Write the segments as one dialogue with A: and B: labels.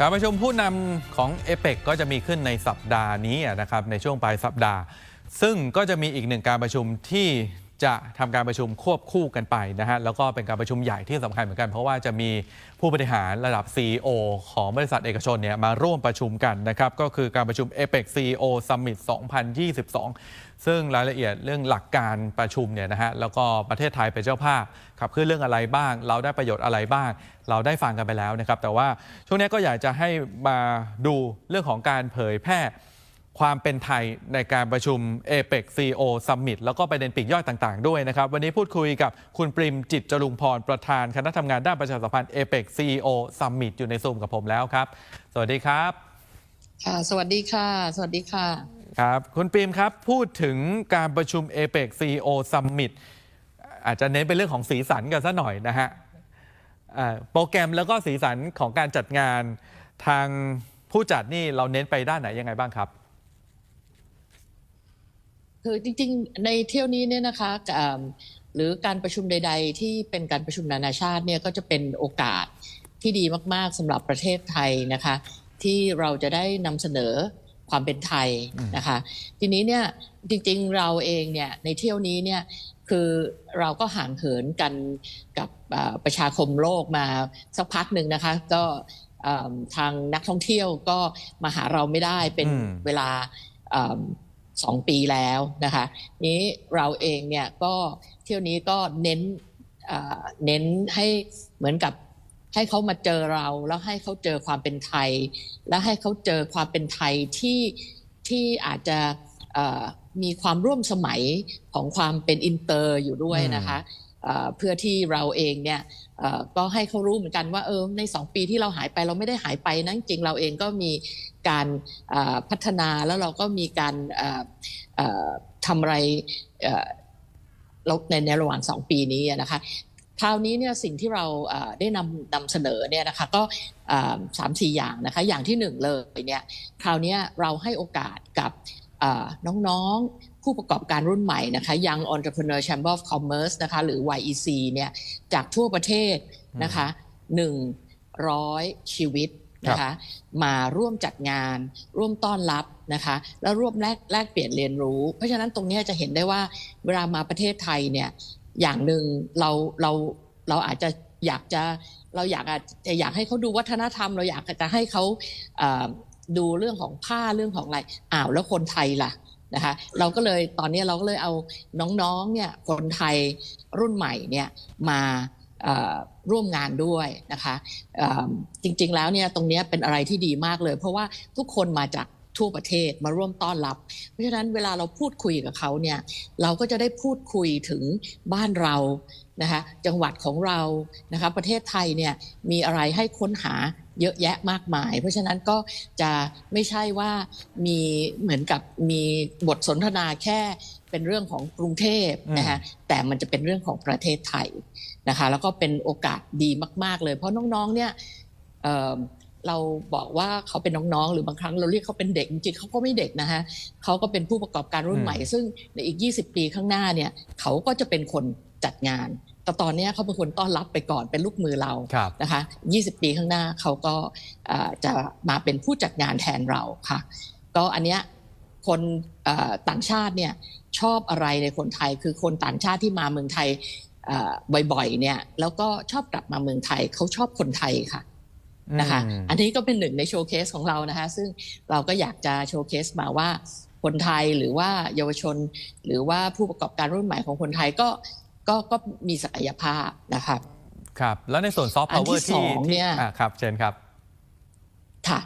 A: การประชุมผู้นำของเอเปกก็จะมีขึ้นในสัปดาห์นี้นะครับในช่วงปลายสัปดาห์ ซึ่งก็จะมีอีกหนึ่งการประชุมที่ จะทำการประชุมควบคู่กันไปนะฮะแล้วก็เป็นการประชุมใหญ่ที่สำคัญเหมือนกัน เพราะว่าจะมีผู้บริหารระดับ CEO ของบริษัทเอกชนเนี่ยมาร่วมประชุมกันนะครับก็คือการประชุม APEC CEO Summit 2022 ซึ่งรายละเอียดเรื่องหลักการประชุมเนี่ยนะฮะแล้วก็ประเทศไทยเป็นเจ้าภาพขับเคลื่อนเรื่องอะไรบ้าง เราได้ประโยชน์อะไรบ้าง เราได้ฟังกันไปแล้วนะครับแต่ว่าช่วงนี้ก็อยากจะให้มาดูเรื่องของการเผยแพร่ ความเป็นไทยในการประชุม APEC CEO Summit แล้วก็ประเด็นปลีกย่อยต่างๆ ด้วยนะครับ วันนี้พูดคุยกับคุณปริมจิตจรุงพร ประธานคณะทำงานด้านประชาสัมพันธ์ APEC CEO Summit อยู่ในซูมกับผมแล้วครับ สวัสดีครับ
B: ค่ะ สวัสดีค่ะ สวัสดีค่ะ
A: ครับ คุณปริมครับ พูดถึงการประชุม APEC CEO Summit อาจจะเน้นเป็นเรื่องของสีสันกันซะหน่อยนะฮะอ่าโปรแกรมแล้วก็สีสันของการจัดงานทางผู้จัดนี่เราเน้นไปด้านไหนยังไงบ้างครับ
B: คือจริงๆ ในเที่ยวนี้เนี่ยนะคะอ่าหรือการประชุมใด ๆ ที่เป็นการประชุมนานาชาติเนี่ยก็จะเป็นโอกาสที่ดีมากๆสำหรับประเทศไทยนะคะ ที่เราจะได้นำเสนอความเป็นไทยนะคะ ทีนี้เนี่ยจริงๆเราเองเนี่ยในเที่ยวนี้เนี่ยคือเราก็ห่างเหินกันกับอ่าประชาคมโลกมาสักพักหนึ่งนะคะ ก็อ่าทางนักท่องเที่ยวก็มาหาเราไม่ได้เป็น
A: อืม
B: เวลา สองปีแล้วนะคะนี้เราเองเนี่ยก็เที่ยวนี้ก็เน้นเน้นให้เหมือนกับให้เขามาเจอเราแล้วให้เขาเจอความเป็นไทย และให้เขาเจอความเป็นไทยที่ที่อาจจะมีความร่วมสมัยของความเป็นอินเตอร์อยู่ด้วยนะคะ เพื่อที่เราเองเนี่ยก็ให้เขารู้เหมือนกันว่าเออในสองปีที่เราหายไปเราไม่ได้หายไปนะจริงเราเองก็มีการพัฒนาแล้วเราก็มีการทำอะไรในในระหว่างสองปีนี้นะคะคราวนี้เนี่ยสิ่งที่เราได้นำนำเสนอเนี่ยนะคะก็สามสี่อย่างนะคะอย่างที่หนึ่งเลยเนี่ยคราวนี้เราให้โอกาสกับน้องๆ ผู้ประกอบการรุ่นใหม่นะคะ Young Entrepreneur Chamber of Commerce นะคะหรือ YEC เนี่ยจากทั่วประเทศนะคะ100ชีวิตนะคะมาร่วมจัดงาน ร่วมต้อนรับนะคะแล้วร่วมแลกแลกเปลี่ยนเรียนรู้ เพราะฉะนั้นตรงเนี้ยจะเห็นได้ว่าเวลามาประเทศไทยเนี่ยอย่างหนึ่งเราเราเราอาจจะอยากจะเราอยากอาจจะอยากให้เขาดูวัฒนธรรม เราอยากจะให้เขาเอ่อดูเรื่องของผ้าเรื่องของอะไรอ้าวแล้วคนไทยล่ะ นะคะเราก็เลยตอนนี้เราก็เลยเอาน้องๆเนี่ยคนไทยรุ่นใหม่เนี่ยมาร่วมงานด้วยนะคะจริงๆแล้วเนี่ยตรงนี้เป็นอะไรที่ดีมากเลย เพราะว่าทุกคนมาจากทั่วประเทศมาร่วมต้อนรับ เพราะฉะนั้นเวลาเราพูดคุยกับเขาเนี่ยเราก็จะได้พูดคุยถึงบ้านเรานะคะจังหวัดของเรานะคะประเทศไทยเนี่ยมีอะไรให้ค้นหา เยอะแยะมากมาย เพราะฉะนั้นก็จะไม่ใช่ว่ามีเหมือนกับมีบทสนทนาแค่เป็นเรื่องของกรุงเทพนะคะแต่มันจะเป็นเรื่องของประเทศไทยนะคะแล้วก็เป็นโอกาสดีมาก ๆ เลย เพราะน้องๆเนี่ยเอ่อเราบอกว่าเขาเป็นน้องๆ หรือบางครั้งเราเรียกเขาเป็นเด็กจริงๆเขาก็ไม่เด็กนะฮะเขาก็เป็นผู้ประกอบการรุ่นใหม่ ซึ่งในอีก 20 ปีข้างหน้าเนี่ยเขาก็จะเป็นคนจัดงาน แต่ตอนเนี้ยเขาเป็นคนต้อนรับไปก่อนเป็นลูกมือเรา
A: ครับ
B: นะคะ 20 ปีข้างหน้าเขาก็เอ่อจะมาเป็นผู้จัดงานแทนเราค่ะ ก็อันเนี้ยคนเอ่อต่างชาติเนี่ยชอบอะไรในคนไทยคือคนต่างชาติที่มาเมืองไทยเอ่อบ่อยๆเนี่ยแล้วก็ชอบกลับมาเมืองไทยเขาชอบคนไทยค่ะนะคะ
A: อืม
B: อันนี้ก็เป็นหนึ่งในโชว์เคสของเรานะคะ ซึ่งเราก็อยากจะโชว์เคสมาว่าคนไทยหรือว่าเยาวชน หรือว่าผู้ประกอบการรุ่นใหม่ของคนไทยก็ ก็ก็มีศักยภาพนะครับ
A: ครับ แล้วในส่วนซอฟต์
B: อั
A: พานวเวอ
B: ที่
A: ร์
B: ส
A: ที่
B: อง
A: ที่
B: เนี่ย
A: อ่าครับ เชิญครับ
B: ค่ะ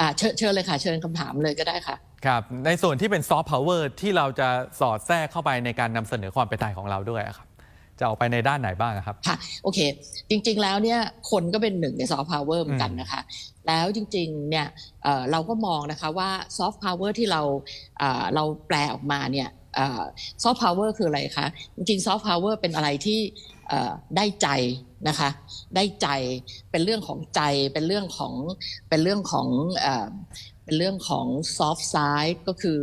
B: อ่าเชิญเชิญเลยค่ะ เชิญคำถามเลยก็ได้ค่ะ
A: ครับ ในส่วนที่เป็นซอฟต์พาวเวอร์ที่เราจะสอดแทรกเข้าไปในการนำเสนอความเป็นไทยของเราด้วยอะครับ จะออกไปในด้านไหนบ้างอะครับ
B: ค่ะ โอเค จริง ๆ แล้วเนี่ยคนก็เป็นหนึ่งในซอฟต์พาวเวอร์เหมือนกันนะคะ แล้วจริง ๆ เนี่ยเอ่อเราก็มองนะคะว่าซอฟต์พาวเวอร์ที่เราเอ่อเราแปลออกมาเนี่ย ซอฟต์พาวเวอร์คืออะไรคะ จริงๆซอฟต์พาวเวอร์เป็นอะไรที่เอ่อได้ใจนะคะ ได้ใจเป็นเรื่องของใจเป็นเรื่องของเป็นเรื่องของเอ่อเป็นเรื่องของ soft side ก็คือ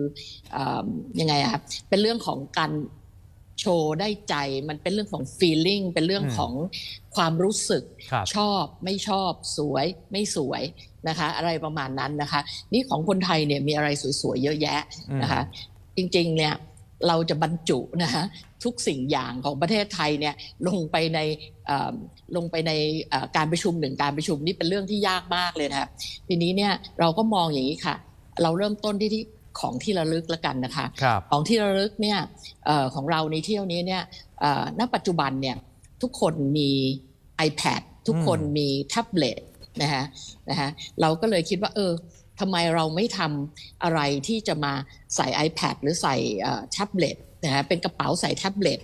B: เออยังไงอะครับเป็นเรื่องของการโชว์ได้ใจมันเป็นเรื่องของ feeling เป็นเรื่อง
A: อืม
B: ของความรู้สึก
A: ครับ
B: ชอบไม่ชอบสวยไม่สวยนะคะ อะไรประมาณนั้นนะคะ นี่ของคนไทยเนี่ยมีอะไรสวยๆเยอะแยะนะคะ จริงๆเนี่ย เราจะบรรจุนะคะทุกสิ่งอย่างของประเทศไทยเนี่ยลงไปในเอ่อลงไปในเอ่อการประชุมหนึ่งการประชุมนี่เป็นเรื่องที่ยากมากเลยนะคะทีนี้เนี่ยเราก็มองอย่างนี้ค่ะ เราเริ่มต้นที่ที่ของที่ระลึกแล้วกันนะคะ
A: ครับ
B: ของที่ระลึกเนี่ยเออของเราในเที่ยวนี้เนี่ยเอ่อณปัจจุบันเนี่ยทุกคนมี iPad ทุกคน
A: อืม
B: มีแท็บเล็ตนะฮะนะฮะเราก็เลยคิดว่าเออ ทำไมเราไม่ทำอะไรที่จะมาใส่ iPad หรือใส่แท็บเล็ตนะฮะเป็นกระเป๋าใส่แท็บเล็ต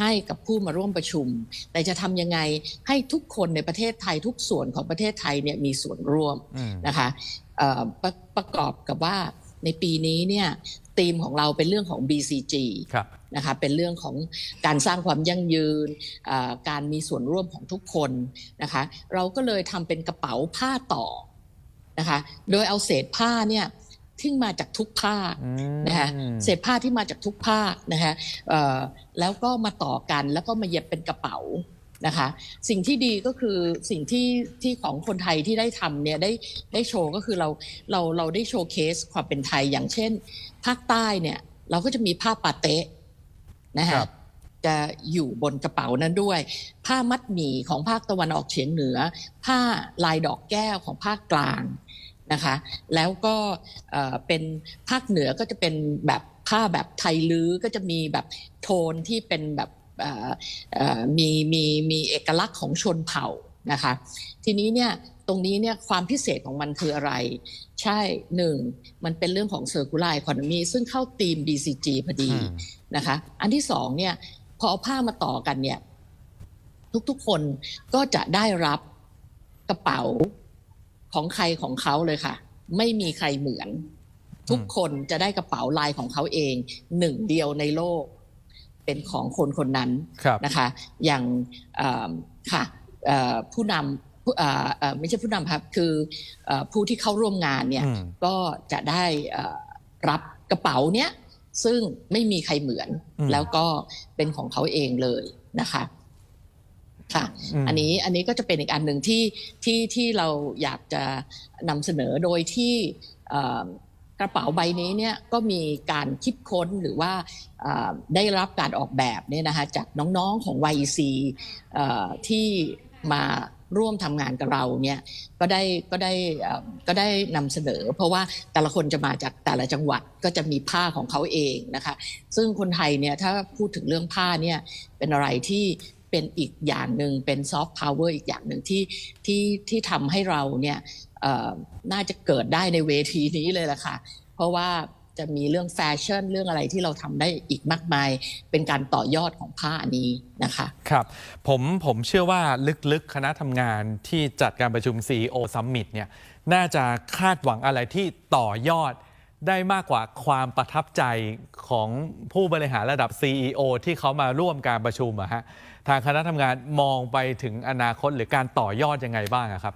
B: ให้กับผู้มาร่วมประชุม แต่จะทำยังไงให้ทุกคนในประเทศไทยทุกส่วนของประเทศไทยเนี่ยมีส่วนร่วม
A: อืม
B: นะคะเอ่อประประกอบกับว่าในปีนี้เนี่ยธีมของเราเป็นเรื่องของ BCG
A: ครับ
B: นะคะเป็นเรื่องของการสร้างความยั่งยืนเอ่อการมีส่วนร่วมของทุกคนนะคะเราก็เลยทำเป็นกระเป๋าผ้าต่อ นะคะ โดยเอาเศษผ้าเนี่ยที่มาจากทุกภาค
A: อืม
B: นะคะเศษผ้าที่มาจากทุกภาคนะคะเอ่อแล้วก็มาต่อกันแล้วก็มาเย็บเป็นกระเป๋านะคะ สิ่งที่ดีก็คือสิ่งที่ที่ของคนไทยที่ได้ทำเนี่ยได้ได้โชว์ก็คือเราเราเราได้โชว์เคสความเป็นไทยอย่างเช่น ภาคใต้เนี่ยเราก็จะมีผ้าปาเต๊ะนะ
A: ค
B: ฮะ
A: รับ
B: จะอยู่บนกระเป๋านั้นด้วย ผ้ามัดหมี่ของภาคตะวันออกเฉียงเหนือ ผ้าลายดอกแก้วของภาคกลางนะคะแล้วก็เอ่อเป็นภาคเหนือก็จะเป็นแบบผ้าแบบไทยลื้อก็จะมีแบบโทนที่เป็นแบบเอ่อเอ่อมีมีมีเอกลักษณ์ของชนเผ่านะคะทีนี้เนี่ยตรงนี้เนี่ยความพิเศษของมันคืออะไร ใช่หนึ่งมันเป็นเรื่องของ circular economy ซึ่งเข้าธีม BCG พอดี
A: อืม
B: นะคะอันที่สองเนี่ย พอเอาผ้ามาต่อกันเนี่ย ทุกๆคนก็จะได้รับกระเป๋าของใครของเขาเลยค่ะ ไม่มีใครเหมือน ทุกคนจะได้กระเป๋าลายของเขาเองหนึ่งเดียวในโลก เป็นของคนคนนั้น
A: ครับ
B: นะคะ อย่างเอ่อค่ะเอ่อผู้นำผู้เอ่อเอ่อไม่ใช่ผู้นำครับคือเอ่อผู้ที่เข้าร่วมงานเนี่ย
A: อืม
B: ก็จะได้เอ่อรับกระเป๋าเนี้ย ซึ่งไม่มีใครเหมือน
A: อืม
B: แล้วก็เป็นของเขาเองเลยนะคะค่ะ
A: ม
B: อันนี้อันนี้ก็จะเป็นอีกอันหนึ่งที่ที่ที่เราอยากจะนำเสนอโดยที่เอ่อกระเป๋าใบนี้เนี่ยก็มีการคิดค้นหรือว่าเอ่อได้รับการออกแบบเนี่ยนะคะจากน้องๆของ YEC เอ่อที่มา ร่วมทำงานกับเราเนี่ยก็ได้ก็ได้ก็ได้นำเสนอ เพราะว่าแต่ละคนจะมาจากแต่ละจังหวัดก็จะมีผ้าของเขาเองนะคะ ซึ่งคนไทยเนี่ยถ้าพูดถึงเรื่องผ้าเนี่ยเป็นอะไรที่เป็นอีกอย่างหนึ่งเป็นซอฟต์พาวเวอร์อีกอย่างหนึ่งที่ที่ที่ทำให้เราเนี่ยน่าจะเกิดได้ในเวทีนี้เลยล่ะค่ะ เพราะว่า จะมีเรื่องแฟชั่นเรื่องอะไรที่เราทำได้อีกมากมาย เป็นการต่อยอดของผ้าอันนี้นะคะ
A: ครับผมผมเชื่อว่าลึกๆ คณะทำงานที่จัดการประชุม CEO Summit เนี่ยน่าจะคาดหวังอะไรที่ต่อยอดได้มากกว่าความประทับใจของผู้บริหารระดับ CEO ที่เขามาร่วมการประชุมอะฮะทางคณะทำงานมองไปถึงอนาคตหรือการต่อยอดยังไงบ้างครับ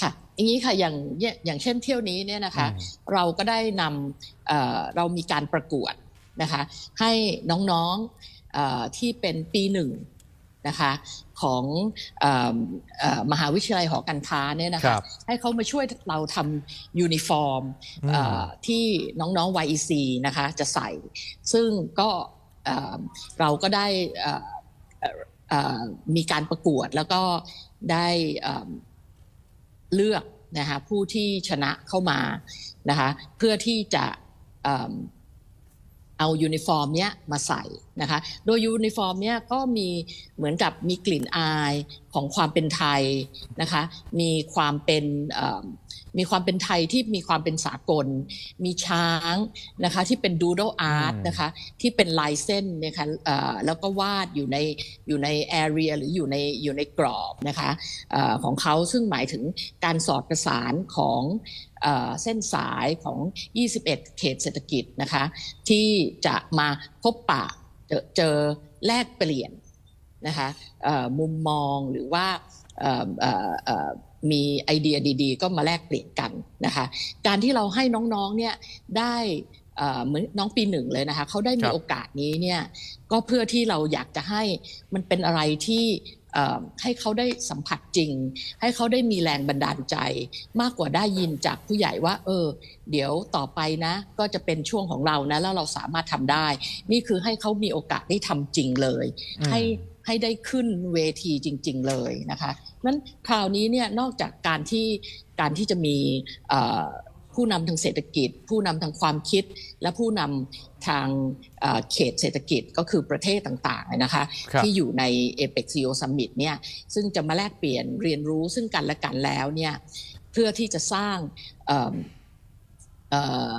B: ค่ะอย่างนี้ค่ะอย่างเนี่ยอย่างเช่นเที่ยวนี้เนี่ยนะคะ
A: อืม
B: เราก็ได้นำเอ่อเรามีการประกวดนะคะให้น้องๆเออที่เป็นปีหนึ่งนะคะของเออเอ่อมหาวิทยาลัยหอการค้าเนี่ยนะ
A: ครั
B: คะ
A: บ
B: ให้เขามาช่วยเราทำยูนิฟอร์ม
A: อืม
B: เอ่อที่น้องๆ YEC นะคะจะใส่ ซึ่งก็เอ่อเราก็ได้เอ่อเอ่อเอ่อมีการประกวดแล้วก็ได้ เลือกนะคะผู้ที่ชนะเข้ามานะคะเพื่อที่จะเอายูนิฟอร์มเนี้ยมาใส่ นะคะ โดยยูนิฟอร์มเนี้ยก็มีเหมือนกับมีกลิ่นอายของความเป็นไทยนะคะ มีความเป็นเอิ่มมีความเป็นไทยที่มีความเป็นสากล มีช้างนะคะที่เป็นดูโดอาร์ต
A: อืม
B: นะคะที่เป็นลายเส้นนะคะเอ่อแล้วก็วาดอยู่ในอยู่ในแอเรียหรืออยู่ในอยู่ในกรอบนะคะเออของเขาซึ่งหมายถึงการสอดประสานของเอ่อเส้นสายของ 21 เขตเศรษฐกิจนะคะที่จะมาพบปะ เจอเจอแลกเปลี่ยนนะคะเอ่อมุมมองหรือว่าเอ่อเอ่อเอ่อมีไอเดียดีๆ ก็มาแลกเปลี่ยนกันนะคะการที่เราให้น้องๆเนี่ยได้เอ่อเหมือนน้องปีหนึ่งเลยนะคะเขาได้
A: ค
B: มี
A: รับ
B: โอกาสนี้เนี่ยก็เพื่อที่เราอยากจะให้มันเป็นอะไรที่เอ่อ ให้เขาได้สัมผัสจริง ให้เขาได้มีแรงบันดาลใจ มากกว่าได้ยินจากผู้ใหญ่ว่า เออ เดี๋ยวต่อไปนะ ก็จะเป็นช่วงของเรานะ แล้วเราสามารถทำได้ นี่คือให้เขามีโอกาสได้ทำจริงเลย
A: อืม
B: ให้ให้ได้ขึ้นเวทีจริง ๆ เลยนะคะนั้นคราวนี้เนี่ยนอกจากการที่การที่จะมีเอ่อ ผู้นำทางเศรษฐกิจ ผู้นำทางความคิด และผู้นำทางเอ่อเขตเศรษฐกิจก็คือประเทศต่างๆนะคะ
A: ครับ
B: ที่อยู่ใน APEC CEO Summit เนี่ยซึ่งจะมาแลกเปลี่ยนเรียนรู้ซึ่งกันและกันแล้วเนี่ยเพื่อที่จะสร้างเอิ่มเอ่อ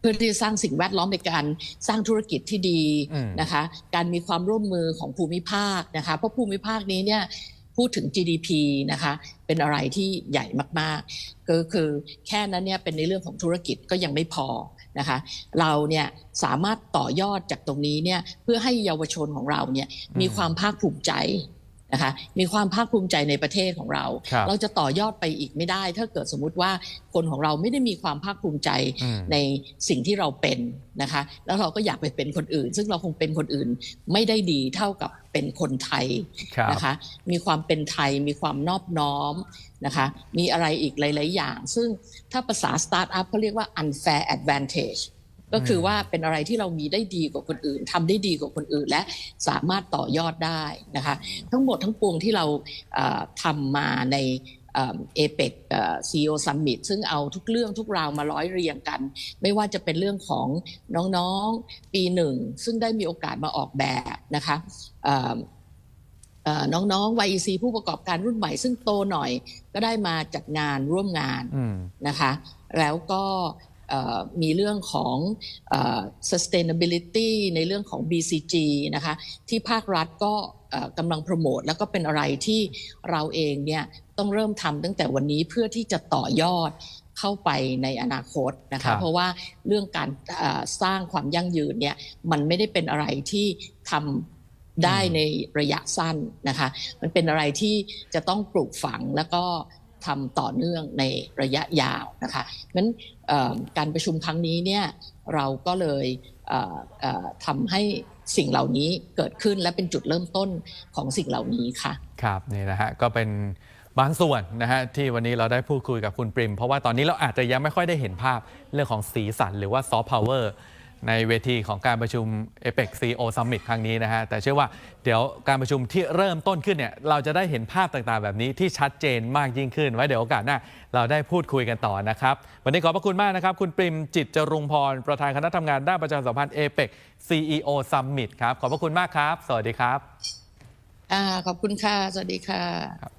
B: เพื่อที่จะสร้างสิ่งแวดล้อมในการสร้างธุรกิจที่ดี
A: อืม
B: นะคะ การมีความร่วมมือของภูมิภาคนะคะ เพราะภูมิภาคนี้เนี่ย พูดถึง GDP นะคะเป็นอะไรที่ใหญ่มากๆ ก็คือแค่นั้นเนี่ยเป็นในเรื่องของธุรกิจก็ยังไม่พอนะคะเราเนี่ยสามารถต่อยอดจากตรงนี้เนี่ยเพื่อให้เยาวชนของเราเนี่ยมีความภาคภูมิใจ นะคะมีความภาคภูมิใจในประเทศของเรา
A: ครับ
B: เราจะต่อยอดไปอีกไม่ได้ ถ้าเกิดสมมุติว่าคนของเราไม่ได้มีความภาคภูมิใจ
A: อืม
B: ในสิ่งที่เราเป็นนะคะแล้วเราก็อยากไปเป็นคนอื่น ซึ่งเราคงเป็นคนอื่นไม่ได้ดีเท่ากับเป็นคนไทย
A: ครับ
B: นะคะมีความเป็นไทยมีความนอบน้อมนะคะมีอะไรอีกหลาย ๆ อย่าง ซึ่งถ้าภาษาสตาร์ทอัพเขาเรียกว่า unfair advantage ก็คือว่าเป็นอะไรที่เรามีได้ดีกว่าคนอื่นทำได้ดีกว่าคนอื่น และสามารถต่อยอดได้นะคะ ทั้งหมดทั้งปวงที่เราเอ่อทำมาในเอเปกซีโอซัมมิตซึ่งเอาทุกเรื่องทุกราวมาร้อยเรียงกัน ไม่ว่าจะเป็นเรื่องของน้องๆปีหนึ่ง ซึ่งได้มีโอกาสมาออกแบบนะคะเอ่อเอ่อน้องๆ YEC ผู้ประกอบการรุ่นใหม่ซึ่งโตหน่อยก็ได้มาจัดงานร่วมงาน
A: อืม
B: นะคะ แล้วก็เอ่อ มีเรื่องของเอ่อ sustainability ในเรื่องของ BCG นะคะที่ภาครัฐก็เอ่อกำลังโปรโมทแล้วก็เป็นอะไรที่เราเองเนี่ยต้องเริ่มทำตั้งแต่วันนี้เพื่อที่จะต่อยอดเข้าไปในอนาคตนะ
A: ครั
B: คะ
A: บ
B: เพราะว่าเรื่องการเอ่อสร้างความยั่งยืนเนี่ยมันไม่ได้เป็นอะไรที่ทำได้ในระยะสั้นนะคะมันเป็นอะไรที่จะต้องปลูกฝังแล้วก็ ทำต่อเนื่องในระยะยาวนะคะงั้นการประชุมครั้งนี้เนี่ยเราก็เลยทำให้สิ่งเหล่านี้เกิดขึ้นและเป็นจุดเริ่มต้นของสิ่งเหล่านี้ค่ะ
A: ครับนี่นะฮะก็เป็นบางส่วนนะฮะที่วันนี้เราได้พูดคุยกับคุณปริม เพราะว่าตอนนี้เราอาจจะยังไม่ค่อยได้เห็นภาพเรื่องของสีสันหรือว่าซอฟต์พาวเวอร์ ในเวทีของการประชุม a p e c CEO Summit ครั้งนี้นะฮะ แต่เชื่อว่าเดี๋ยวการประชุมที่เริ่มต้นขึ้นเนี่ยเราจะได้เห็นภาพต่างๆ แบบนี้ที่ชัดเจนมากยิ่งขึ้น ไว้เดี๋ยวโอกาสหน้าเราได้พูดคุยกันต่อนะครับ วันนี้ขอบพระคุณมากนะครับ คุณปริมจิตจรุงพร ประธานคณะทำงานด้านประชาสัมพันธ์ a p e c CEO Summit ครับ ขอบพระคุณมากครับ สวัสดีครับ
B: อ่าขอบคุณค่ะ สวัสดีค่ะ
A: ค